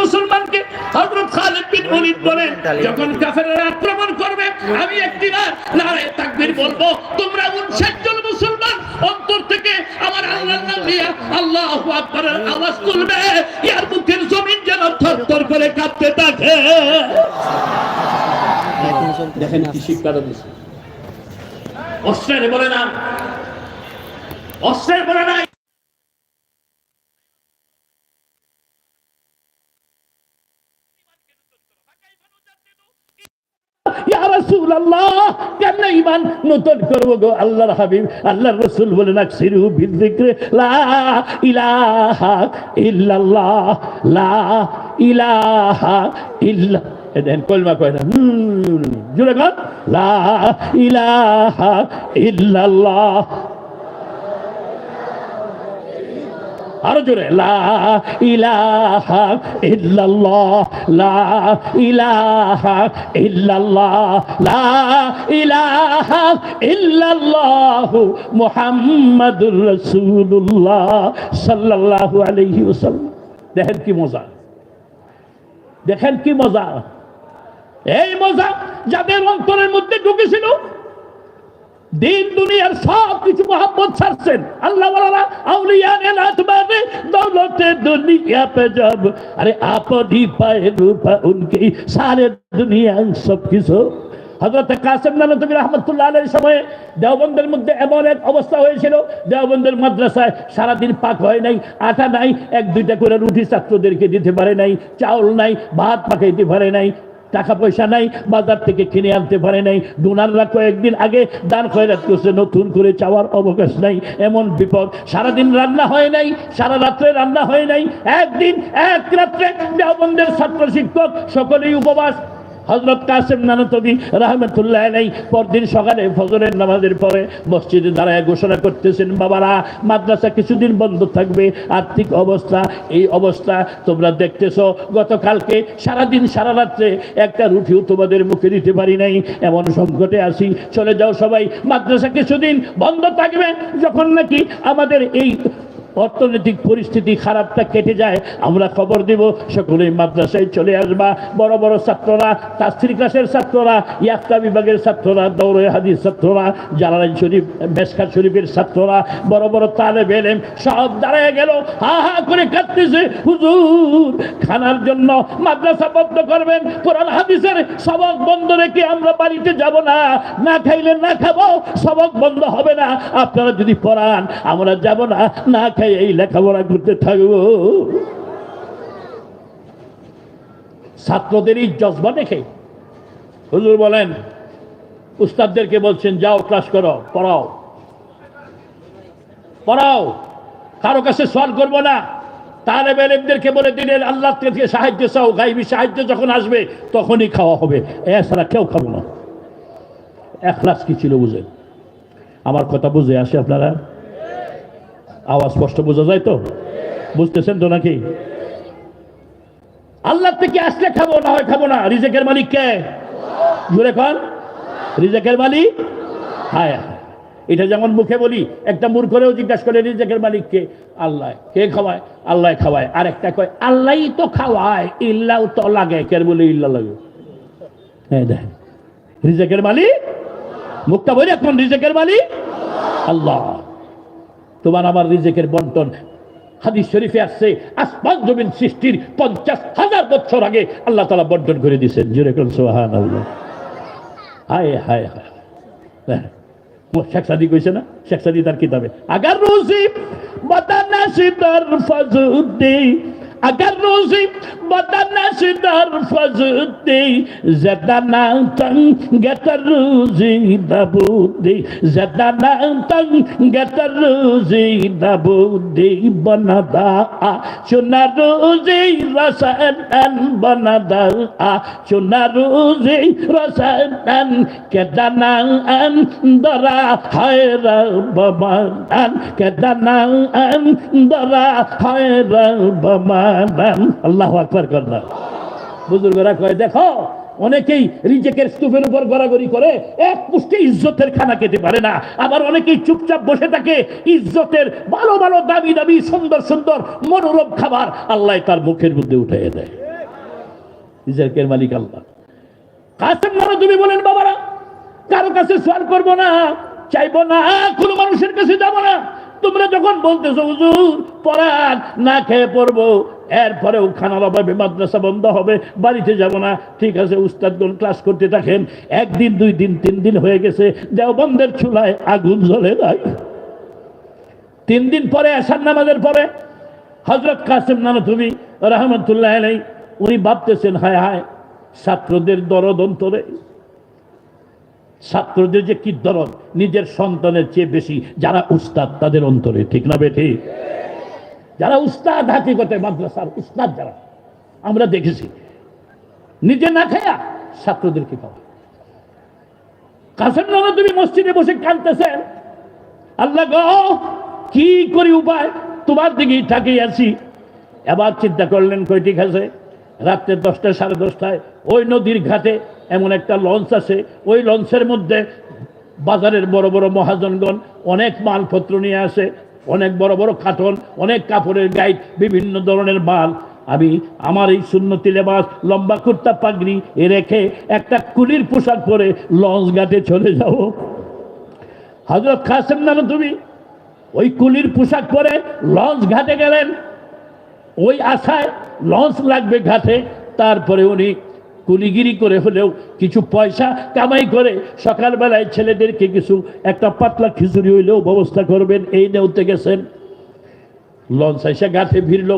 মুসলমানকে বলেন জমিন যেন থরথর করে কাঁপতে থাকে। দেখেন কি দিচ্ছে অস্ত্রের বলে না। অস্ত্রের বলে না কেমনে ঈমান নতুন করব গো আল্লাহর হাবিব আল্লাহর রাসূল বলেন আকসিরু বিযিকরি লা ইলাহা ইল্লাল্লাহ লা ইলাহা ইল্লা এদেন কলমা কয় আরও জোরে, লা ইলাহা ইল্লাল্লাহ, লা ইলাহা ইল্লাল্লাহ, লা ইলাহা ইল্লাল্লাহ মুহাম্মাদুর রাসূলুল্লাহ সাল্লাল্লাহু আলাইহি ওয়াসাল্লাম। দেখেন কি মজা। দেখেন কি মজা। এই মজা যাদের অন্তরের মধ্যে ঢুকেছিল দিন, দুনিয়ার সব কিছু মোহাম্মদ ছাড়ছেন। আল্লাহ বলারা আউলিয়া নে মানে দৌলতে দুনিয়া পে আরে রূপা উনকে সারে সব কিছু কাসেম নানতবী রহমতুল্লাহ আলের সময়ে দেওবন্দের মধ্যে এমন এক অবস্থা হয়েছিল, দেওবন্দের মাদ্রাসায় সারাদিন পাক হয় নাই, আটা নাই, এক দুইটা করে রুটি ছাত্রদেরকে দিতে পারে নাই, চাউল নাই, ভাত পাকাইতে পারে নাই টাকা পয়সা নাই, বাজার থেকে কিনে আনতে পারে নাই। ডোনাররা কয়েকদিন আগে দান খয়রাত করছে, নতুন করে চাওয়ার অবকাশ নাই। এমন বিপদ, সারাদিন রান্না হয় নাই, সারা রাত্রে রান্না হয় নাই। একদিন, এক রাত্রে দেওবন্দের ছাত্র শিক্ষক সকলেই উপবাস হজরত কাসেম নানতবি রহমতুল্লাহ নাই পরদিন সকালে ফজরের নামাজের পরে মসজিদে দাঁড়ায় ঘোষণা করতেছেন, বাবারা, মাদ্রাসা কিছুদিন বন্ধ থাকবে। আর্থিক অবস্থা, এই অবস্থা তোমরা দেখতেছো। গতকালকে সারাদিন সারা রাত্রে একটা রুটিও তোমাদের মুখে দিতে পারি নাই। এমন সংকটে আসি চলে যাও সবাই। মাদ্রাসা কিছুদিন বন্ধ থাকবে। যখন নাকি আমাদের এই অর্থনৈতিক পরিস্থিতি খারাপটা কেটে যায়, আমরা খবর দিব সকলেই মাদ্রাসায় চলে আসবা। বড় বড় ছাত্ররা তাস্ত্রী ক্লাসের ছাত্ররা ইয়াক্তা বিভাগের ছাত্ররা, দৌড়ে হাদির ছাত্ররা, জালালাইন শরীফ মেসকার শরীফের ছাত্ররা, বড় বড় তালে বেলেম সব দাঁড়ায় গেল, হা হা করে কাঁদতেছে, হুজুর, খানার জন্য মাদ্রাসা বন্ধ করবেন, কোরআন, হাদিসের সবক বন্ধ রেখে আমরা বাড়িতে যাব না না খাইলে না খাব, সবক বন্ধ হবে না। আপনারা যদি পড়ান, আমরা যাব না না খাই এই লেখাপড়া করতে থাকব। ছাত্রদের এই জজবা দেখে। হুজুর বলেন, উস্তাদদেরকে বলছেন, যাও ক্লাস করো, পড়াও। পড়াও? কারও কাছে সওয়াল করব না। তাহলে বেলেমদেরকে বলে দিলেন আল্লাহ থেকে সাহায্য চাও, গাইবি সাহায্য যখন আসবে, তখনই খাওয়া হবে। এছাড়া কেউ খাব না। এখলাস কি ছিল বুঝে আমার কথা বুঝে আসে আপনারা? আওয়াজ স্পষ্ট বোঝা যায় তো? বুঝতেছেন তো নাকি? আল্লাহ থেকে আসলে খাব, না হয় খাব না। রিজেকের মালিক কে? জুড়ে কন। রিজেকের মালিক? হায়। এটা যেমন মুখে বলি, একটা মূর্খরেও জিজ্ঞাসা করে রিজেকের মালিক কে? আল্লাহ। কে খাওয়ায়? আল্লাহ খাওয়ায়। আর একটা কয় আল্লাহই তো খাওয়ায় ইল্লাও তো লাগে। কে বলে ইল্লা লাগে? হ্যাঁ দেখেন। রিজেকের মালিক? মুখটা বলি এখন, রিজেকের মালিক? আল্লাহ। তোমার আমার রিজেকের বন্টন। হাদিস শরীফে আসছে, আসমান জমিন সৃষ্টির পঞ্চাশ হাজার বছর আগে আল্লাহ তালা বন্টন করে দিয়েছেন। জুরে কল সোহান হায় হায় হায় হ্যাঁ। শেখ সাদি কইছে না? শেখ সাদি তার কিতাবে, আগার রুজি মাতা নাসি তার ফাজুদ্দি আগার রোজি বাদানা সিদার ফাজুদ্দি, জাদানা তং গেতার রোজি দাবুদ্দি, জাদানা তং গেতার রোজি দাবুদ্দি, বনাদা চুনা রোজি রসান বনাদা চুনা রোজি রসান কেদানা আন দরা হায় রবান কেদানা আল্লাহ আকবার বুজুর্গরা দেখো, অনেকেই রিজেকের স্তূপের উপর গড়াগড়ি করে এক ইজ্জতের খানা খেতে পারে না। আবার অনেকেই চুপচাপ বসে থাকে ইজ্জতের ভালো ভালো, দামি দামি, সুন্দর সুন্দর, মনোরম খাবার আল্লাহ তার মুখের মধ্যে দেয়। মালিক আল্লাহ। কাসেম তুমি বলেন, বাবারা, কারও কাছে সোয়াল করব না, চাইব না, কোনো মানুষের কাছে যাব না। তোমরা যখন বলতেছো, হুজুর পড়ান না খেয়ে পড়ব এরপরেও খানার অভাবে মাদ্রাসা বন্ধ হবে, বাড়িতে যাব না। ঠিক আছে, উস্তাদগণ ক্লাস করতে থাকেন। একদিন, দুই দিন, তিন দিন হয়ে গেছে দেওবন্দের চুলায় আগুন জ্বলে নাই। তিন দিন পরে আসার নামাজের পরে হজরত কাসেম তুমি রহমতুল্লাহ নেই উনি ভাবতেছেন, হায় হায়, ছাত্রদের দরদ অন্তরে। ছাত্রদের যে কি দরদ, নিজের সন্তানের চেয়ে বেশি, যারা উস্তাদ তাদের অন্তরে, ঠিক না বেঠি যারা উস্তাদ হাকিকতে মাদ্রাসার উস্তাদ যারা, আমরা দেখেছি, নিজে না খায়া ছাত্রদেরকে কাসেম নামে তুমি মসজিদে বসে আল্লাহ কি করি উপায়? তোমার দিকেই তাকিয়ে আছি। এবার চিন্তা করলেন কয়টি খাসে রাত্রে দশটা সাড়ে দশটায় ওই নদীর ঘাটে এমন একটা লঞ্চ আছে, ওই লঞ্চের মধ্যে বাজারের বড় বড় মহাজনগণ অনেক মালপত্র নিয়ে আসে অনেক বড় বড় কাঠন অনেক কাপড়ের গাইড, বিভিন্ন ধরনের মাল। আমি আমার এই সুন্নতি লেবাস, লম্বা কুর্তা, পাগড়ি এ রেখে একটা কুলির পোশাক পরে লঞ্চ ঘাটে চলে যাব। হজরত খাসেম না তুমি ওই কুলির পোশাক পরে লঞ্চ ঘাটে গেলেন। ওই আশায় লঞ্চ লাগবে ঘাটে, তারপরে উনি কুলিগিরি করে হলেও কিছু পয়সা কামাই করে সকালবেলায় ছেলেদেরকে কিছু একটা পাতলা খিচুড়ি হইলেও ব্যবস্থা করবেন, এই নেওতে গেছেন। লঞ্চ এসে ঘাটে ভিড়ল।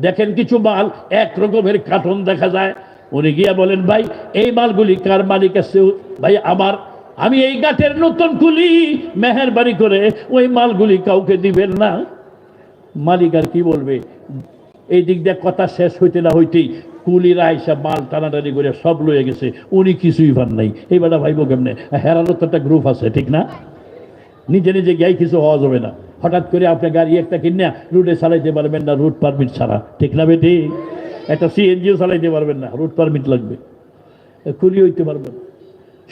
দেখেন কিছু মাল, এক রকমের কার্টন দেখা যায়। উনি গিয়া বলেন, ভাই, এই মালগুলি কার মালিক আছে? ভাই, আমার। আমি এই ঘাটের নতুন কুলি। মেহরবানি করে ওই মালগুলি কাউকে দিবেন না। মালিক আর কি বলবে? এই দিক দিয়ে কথা শেষ হইতে না হইতেই কুলিরা আইসা মাল টানাটানি করে সব লয়ে গেছে, উনি কিছুই পান নাই। এই বেটা ভাইব কেমনে? হেরারও তো একটা গ্রুপ আছে, ঠিক না? নিজে নিজে গিয়ে কিছু হওয়া যাবে না। হঠাৎ করে আপনি গাড়ি একটা কিনে রুটে চালাইতে পারবেন না রুট পারমিট ছাড়া। ঠিক না বেটি? একটা সিএনজিও চালাইতে পারবেন না রুট পারমিট লাগবে। কুলি হইতে পারবেন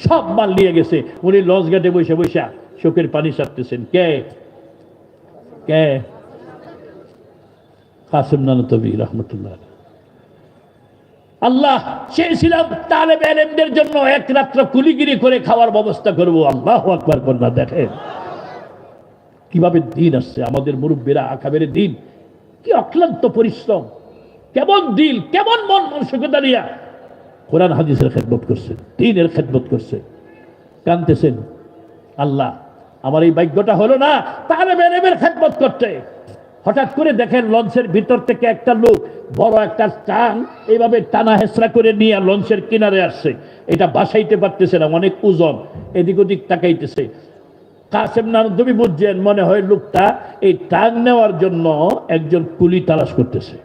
সব মাল নিয়ে গেছে। উনি লঞ্চ ঘাটে বসে বসে চোখের পানি সারতেছেন কে? কে? কাসিম নানতবি, রহমতুল্লাহ আল্লাহ, চেয়েছিলাম তালেব এলেমদের জন্য এক রাত্র কুলিগিরি করে খাওয়ার ব্যবস্থা করব। আল্লাহ আকবার কন্যা দেখেন। কীভাবে দিন আসছে? আমাদের মুরব্বীরা আকাবের দিন। কি অক্লান্ত পরিশ্রম। কেমন দিল, কেমন মন মানসিকতা নিয়ে কোরআন হাদিসের খেদমত করছে, দিনের খেদমত করছে। কানতেছেন, আল্লাহ, আমার এই ভাগ্যটা হলো না তাহলে বেরেবের খেদমত করতে। হঠাৎ করে দেখেন লঞ্চের ভিতর থেকে একটা লোক বড় একটা টান এইভাবে টানা হেসরা করে নিয়ে লঞ্চের কিনারে আসছে। এটা বাসাইতে পারতেছে না, অনেক ওজন, এদিক ওদিক তাকাইতেছে। কাসেম বুঝছেন, মনে হয় লোকটা এই টান নেওয়ার জন্য একজন কুলি তালাশ করতেছে।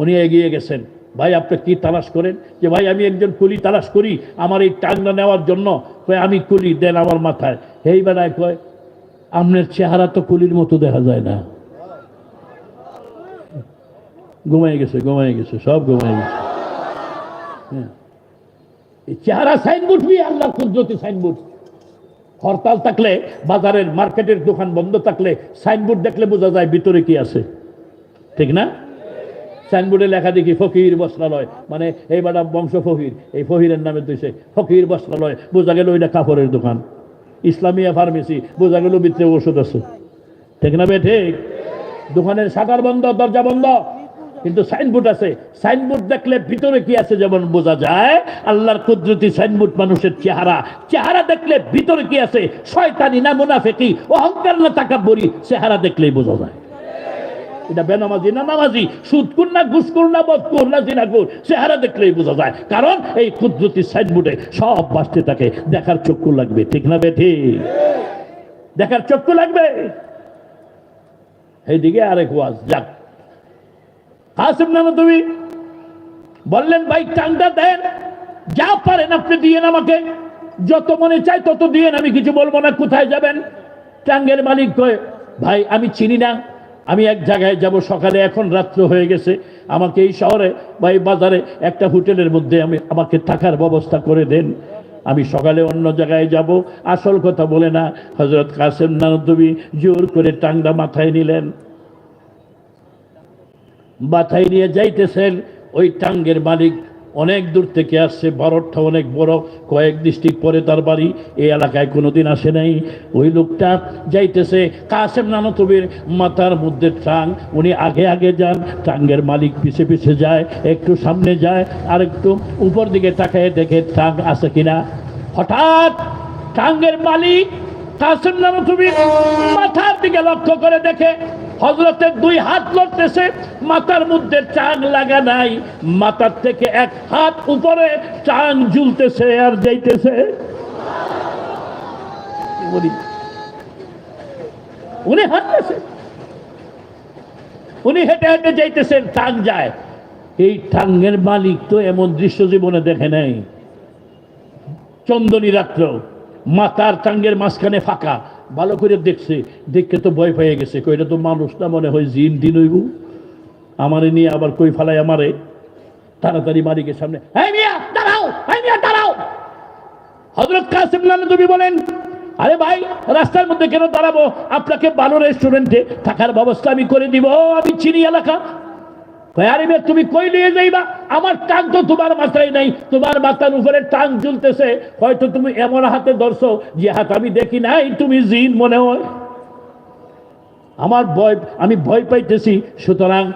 উনি এগিয়ে গেছেন, ভাই, আপনি কি তালাশ করেন? যে, ভাই, আমি একজন কুলি তালাশ করি, আমার এই টাঙ্গা নেওয়ার জন্য। আমি কুলি, দেন আমার মাথায়। এই বেলায় কয়, আপনার চেহারা তো কুলির মতো দেখা যায় না। ঘুমাই গেছে ঘুমাই গেছে, সব ঘুমাই গেছে। হ্যাঁ। চেহারা সাইনবোর্ড বি আল্লাহ কুদরতি সাইনবোর্ড হরতাল থাকলে, বাজারের মার্কেটের দোকান বন্ধ থাকলে সাইনবোর্ড দেখলে বোঝা যায় ভিতরে কি আছে। ঠিক না? সাইনবোর্ডে লেখা দেখি ফকির বস্ত্রালয়। মানে এই ম্যাডাম বংশ ফকির, এই ফকিরের নামে দিয়েছে ফকির বস্ত্রালয়। বোঝা গেল ওইটা কাপড়ের দোকান। ইসলামিয়া ফার্মেসি বোঝা গেল ভিতরে ওষুধ আছে। ঠিক না বে, ঠিক? দোকানের শাটার বন্ধ, দরজা বন্ধ। কিন্তু সাইনবোর্ড আছে। সাইনবোর্ড দেখলে ভিতরে কি আছে যেমন বোঝা যায়, আল্লাহর কুদরতি সাইনবোর্ড মানুষের চেহারা। চেহারা দেখলে ভিতরে কি আছে? শয়তানি না মুনাফেকি? অহংকার না তাকাব্বরি? চেহারা দেখলেই বোঝা যায়। এটা বেনামাজি না নামাজি? না না না চেহারা দেখলেই বোঝা যায়। কারণ এই কুদরতি সাইনবোর্ডে সব বাঁচতে থাকে। দেখার চক্ষু লাগবে, ঠিক না বেঠি? দেখার চক্ষু লাগবে। এইদিকে আরেক ওয়াজ, যাক। কাসিম তুমি বললেন, ভাই, টাংটা দেন। যা পারেন আপনি দিয়েন আমাকে। যত মনে চাই তত দিয়েন। আমি কিছু বলব না, কোথায় যাবেন? টাঙ্গের মালিক কয়, ভাই, আমি চিনি না। আমি এক জায়গায় যাব। সকালে এখন রাত্র হয়ে গেছে। আমাকে এই শহরে বা এই বাজারে একটা হোটেলের মধ্যে আমি আমাকে থাকার ব্যবস্থা করে দেন। আমি সকালে অন্য জায়গায় যাব। আসল কথা বলে না। হজরত কাসেম নানদবী জোর করে টাংরা মাথায় নিলেন। মাথায় নিয়ে যাইতেছেন, ওই টাঙ্গের মালিক অনেক দূর থেকে আসছে ভারতটা অনেক বড়, কয়েক ডিস্ট্রিক্ট পরে তার বাড়ি, এই এলাকায় কোনোদিন আসে নাই। ওই লোকটা যাইতেছে, কাসেম নানতবির মাথার মধ্যে টাং, উনি আগে আগে যান, টাঙ্গের মালিক পিছে পিছে যায়, একটু সামনে যায় আর একটু উপর দিকে তাকায় দেখে টাং আছে কিনা। হঠাৎ টাঙ্গের মালিক কাসেম নানতবির মাথার দিকে লক্ষ্য করে দেখে হজরতের দুই হাত লড়তেছে, মাথার মধ্যে চাং লাগা নাই, মাথার থেকে এক হাত উপরে চাং ঝুলতেছে আর যাইতেছে। উনি- হাঁটতেছে। উনি হেঁটে হেঁটে যাইতেছেন টাং যায়। এই টাঙ্গের মালিক তো এমন দৃশ্য জীবনে দেখে নাই। চন্দনী রাত্র মাতার টাঙ্গের মাঝখানে ফাঁকা ভালো করে দেখছে, দেখে তো ভয় পেয়ে গেছে। কইটা তো মানুষ না মনে হয় জিন দিন হইব? আমারে নিয়ে আবার কই ফালাই আমারে? তাড়াতাড়ি মালিকের সামনে দাঁড়াও দাঁড়াও। হজরত কাসিম লাল তুমি বলেন, আরে ভাই, রাস্তার মধ্যে কেন দাঁড়াবো? আপনাকে ভালো রেস্টুরেন্টে থাকার ব্যবস্থা আমি করে দিব। আমি চিনি এলাকা আরে তুমি কই নিয়ে যাইবা? আমার টাং তো তোমার মাথায় নাই। তোমার মাথার উপরে টাং ঝুলতেছে। হয়তো তুমি এমন হাতে ধরছো যে হাত আমি দেখি নাই, তুমি জিন মনে হয়। আমার ভয়, আমি ভয় পাইতেছি। সুতরাং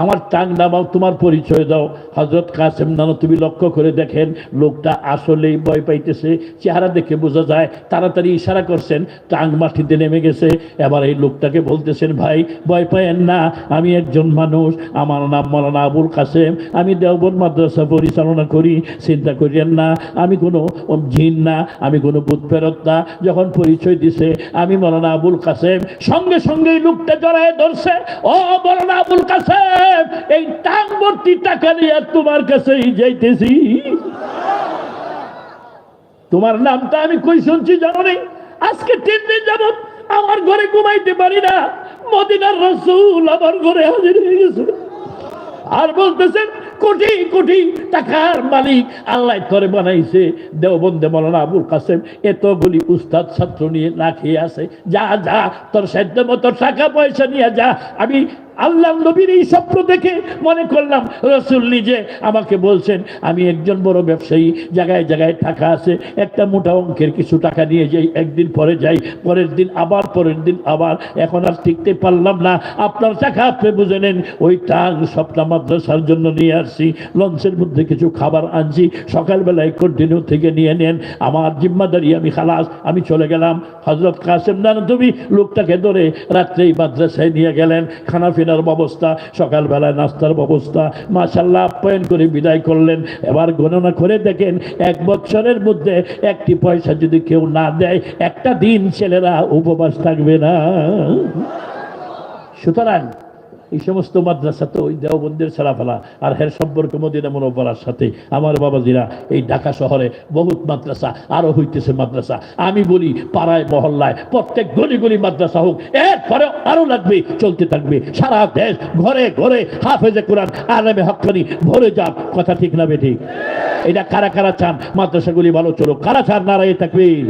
আমার টাং নামাও, তোমার পরিচয় দাও। হজরত কাসেম নানো, তুমি লক্ষ্য করে দেখেন, লোকটা আসলেই ভয় পাইতেছে, চেহারা দেখে বোঝা যায়, তাড়াতাড়ি ইশারা করছেন, টাং মাটিতে নেমে গেছে। এবার এই লোকটাকে বলতেছেন, ভাই, ভয় পায়েন না, আমি একজন মানুষ, আমার নাম মৌলানা আবুল কাসেম, আমি দেওবন মাদ্রাসা পরিচালনা করি, চিন্তা করিয়েন না, আমি কোনো জিন না, আমি কোনো ভূত ফেরত না। যখন পরিচয় দিছে, আমি মৌলানা আবুল কাসেম। সঙ্গে সঙ্গে লোকটা জড়ায় ধরছে, ও মৌলানা আবুল কাসেম! এই টাং ভর্তি টাকা নিয়ে তোমার কাছেই যাইতেছি। তোমার নামটা আমি কই শুনছি আজকে তিন দিন আমার ঘরে ঘুমাইতে পারি না। মদিনার রসুল আমার ঘরে হাজির হয়ে গেছে। আর বলতেছেন, কোটি কোটি টাকার মালিক আল্লাহ বানাইছে। দেওবন্দে আবুল কাসেম এতগুলি উস্তাদ ছাত্র নিয়ে না খেয়ে আছে। যা যা, তোর সাধ্য মতো টাকা পয়সা নিয়ে যা। আমি আল্লাহ নবীর এই স্বপ্ন দেখে মনে করলাম, রসুল নিজে আমাকে বলছেন, আমি একজন বড় ব্যবসায়ী, জায়গায় জায়গায় টাকা আছে, একটা মোটা অঙ্কের কিছু টাকা নিয়ে যাই, একদিন পরে যাই, পরের দিন আবার, পরের দিন আবার, এখন আর টিকতে পারলাম না, আপনার টাকা আপনি বুঝে নেন। ওই টাং সপ্তাহ মাদ্রাসার জন্য নিয়ে আসছি লঞ্চের মধ্যে কিছু খাবার আনছি, সকালবেলায় কন্টিনিউ থেকে নিয়ে নেন, আমার জিম্মাদারি, আমি খালাস, আমি চলে গেলাম। হজরত কাসেম দান তুমি লোকটাকে ধরে রাত্রেই মাদ্রাসায় নিয়ে গেলেন খানা ফেরার ব্যবস্থা, সকালবেলায় নাস্তার ব্যবস্থা। মাসাল্লাহ আপ্যায়ন করে বিদায় করলেন। এবার গণনা করে দেখেন, এক বছরের মধ্যে একটি পয়সা যদি কেউ না দেয়, একটা দিন ছেলেরা উপবাস থাকবে না। সুতরাং এই সমস্ত মাদ্রাসা তো ওই দেওবন্দের ফেলা আর হের সম্পর্ক মদিনা মনোবরার সাথে। আমার বাবাজিরা এই ঢাকা শহরে বহুত মাদ্রাসা, আরও হইতেছে মাদ্রাসা। আমি বলি, পাড়ায়, মহল্লায়, প্রত্যেক গলি গলি মাদ্রাসা হোক এরপরে আরও লাগবে, চলতে থাকবে। সারা দেশ ঘরে ঘরে হাফেজে কোরআন আরামে হকানি ভরে যাক। কথা ঠিক না বেঠিক? এটা কারা কারা চান? মাদ্রাসাগুলি ভালো চলো কারা চান? নারায় তাকবীর।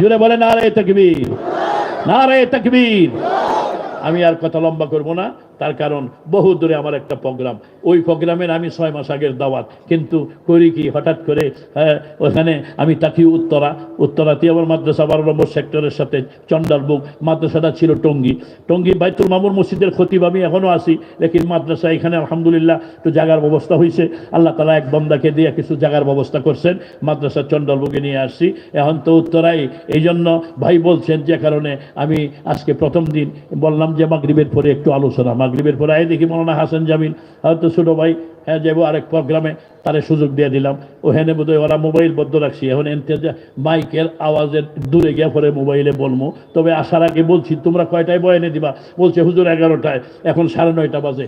জুড়ে বলে নারায় তাকবীর। নারায় তাকবীর। আমি আর কথা লম্বা করব না। তার কারণ বহু দূরে আমার একটা প্রোগ্রাম। ওই প্রোগ্রামের আমি ছয় মাস আগের দাওয়াত। কিন্তু করি কি হঠাৎ করে হ্যাঁ, ওখানে আমি তাকি উত্তরা উত্তরাতে আমার মাদ্রাসা বারো নম্বর সেক্টরের সাথে চন্ডালবুক মাদ্রাসাটা ছিল টঙ্গী। টঙ্গি বাইতুল মামুর মসজিদের খতিব আমি এখনও আছি। লেকিন মাদ্রাসা এখানে আলহামদুলিল্লাহ একটু জাগার ব্যবস্থা হয়েছে আল্লাহ তালা এক বন্দাকে দিয়ে কিছু জায়গার ব্যবস্থা করছেন। মাদ্রাসা চন্ডালবুকে নিয়ে আসছি। এখন তো উত্তরাই। এই জন্য ভাই বলছেন যে কারণে আমি আজকে প্রথম দিন বললাম যে মাগরিবের পরে একটু আলোচনা। মাগরিবের পরে আয় দেখি মৌলানা হাসান জামিল হয়তো ছোটো ভাই হ্যাঁ যাব আরেক প্রোগ্রামে, তারে সুযোগ দিয়ে দিলাম। ওখানে বোধহয় ওরা মোবাইল বদ্ধ রাখছি। এখন মাইকের আওয়াজের দূরে গিয়ে পরে মোবাইলে বলব তবে আসার আগে বলছি, তোমরা কয়টায় বয়ানে দিবা? বলছে, হুজুর, এগারোটায়। এখন সাড়ে নয়টা বাজে।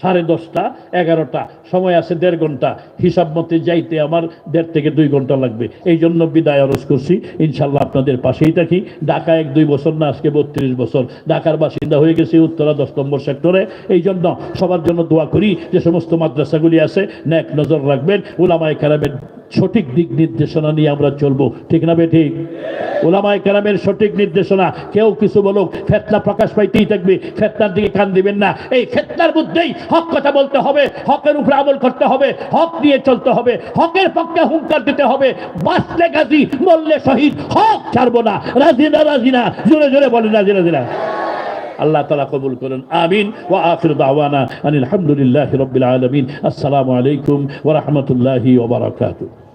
সাড়ে দশটা, এগারোটা। সময় আছে দেড় ঘণ্টা। হিসাব মতে যাইতে আমার দেড় থেকে দুই ঘণ্টা লাগবে। এই জন্য বিদায় আরজ করছি। ইনশাল্লাহ আপনাদের পাশেই থাকি। ঢাকা এক দুই বছর না, আজকে বত্রিশ বছর। ঢাকার বাসিন্দা হয়ে গেছি উত্তরা দশ নম্বর সেক্টরে। এই জন্য সবার জন্য দোয়া করি যে সমস্ত মাদ্রাসাগুলি আছে ন্যাক নজর রাখবেন ওলামায় কারামের সঠিক দিক নির্দেশনা নিয়ে আমরা চলবো। ঠিক না বে ঠিক ওলামায় কারামের সঠিক নির্দেশনা, কেউ কিছু বলুক, ফেতনা প্রকাশ পাইতেই থাকবে, ফেতনার দিকে কান দিবেন না। এই ফেতনার মধ্যেই হক কথা বলতে হবে, হকের উপরে আমল করতে হবে, হক নিয়ে চলতে হবে, হকের পক্ষে হুঙ্কার দিতে হবে। বাঁচলে গাজী, মরলে শহীদ, হক ছাড়বো না। রাজি না রাজি না। জোরে জোরে বলেন, রাজি রাজি না। আল্লাহ তালা কবুল করুন। আমিন। ওয়া আখির দাওয়ানা আনিল আলহামদুলিল্লাহ রবিল আলমিন। আসসালামু আলাইকুম ওয়া রাহমাতুল্লাহি ওয়া বারাকাতুহু।